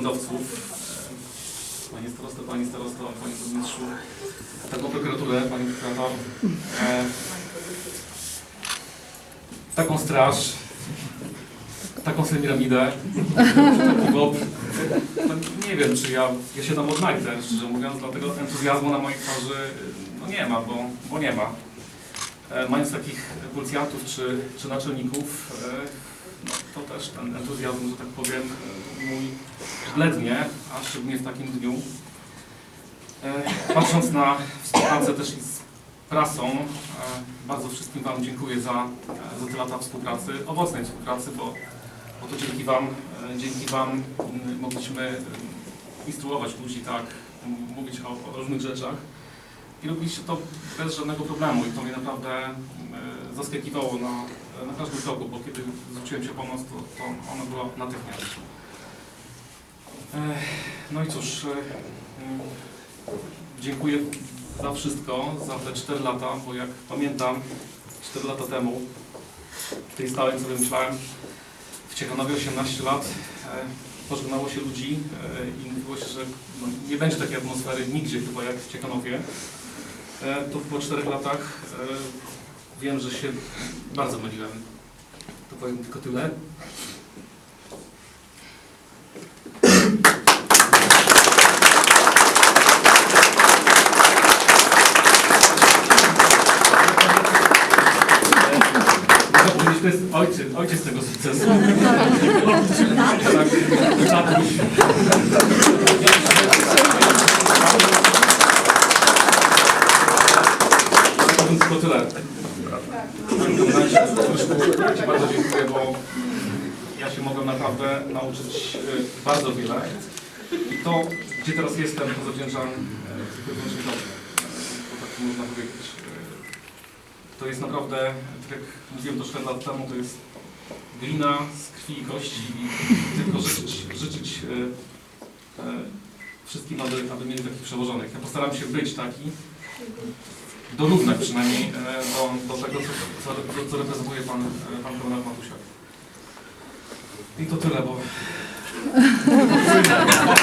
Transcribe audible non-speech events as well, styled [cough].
urzędowców, e, Panie Starosto, Pani Starosto, Panie Burmistrzu, taką prokuraturę, Pani Prokurator, e, taką straż, taką semiramidę, taki. No, nie wiem, czy ja, ja się tam odnajdę, szczerze mówiąc, dlatego entuzjazmu na mojej twarzy no nie ma, bo, bo nie ma. E, Mając takich policjantów czy, czy naczelników, e, to też ten entuzjazm, że tak powiem, e, mój blednie, a szczególnie w takim dniu. E, Patrząc na współpracę też z prasą, e, bardzo wszystkim Wam dziękuję za, za te lata współpracy, owocnej współpracy, bo, bo to dzięki Wam, e, dzięki Wam m, mogliśmy e, instruować ludzi, tak, mówić o, o różnych rzeczach. I robiliście to bez żadnego problemu i to mnie naprawdę e, zaskakiwało na, na każdym kroku, bo kiedy zwróciłem się po pomoc, to, to ona była natychmiast. E, No i cóż, e, dziękuję za wszystko, za te 4 lata, bo jak pamiętam 4 lata temu, w tej stałej, co wymyślałem, w Ciechanowie 18 lat, e, pożegnało się ludzi e, i mówiło się, że no, nie będzie takiej atmosfery nigdzie chyba jak w Ciechanowie. E, To po czterech latach e, wiem, że się bardzo myliłem. To powiem tylko tyle. To jest ojciec, ojciec tego sukcesu. Tak, tatuś. To tyle. Ci bardzo dziękuję, bo ja się mogłem naprawdę nauczyć e, bardzo wiele. I to, gdzie teraz jestem, to zawdzięczam wyłącznie bo tak można powiedzieć. E, To jest naprawdę, tak jak mówiłem to 4 lat temu, to jest glina z krwi i kości i tylko życzyć, życzyć e, wszystkim, aby, aby mieli takich przełożonych. Ja postaram się być taki, dorównać przynajmniej e, do, do tego, co, co, co reprezentuje pan, e, pan komendant Matusiak. I to tyle, bo [laughs]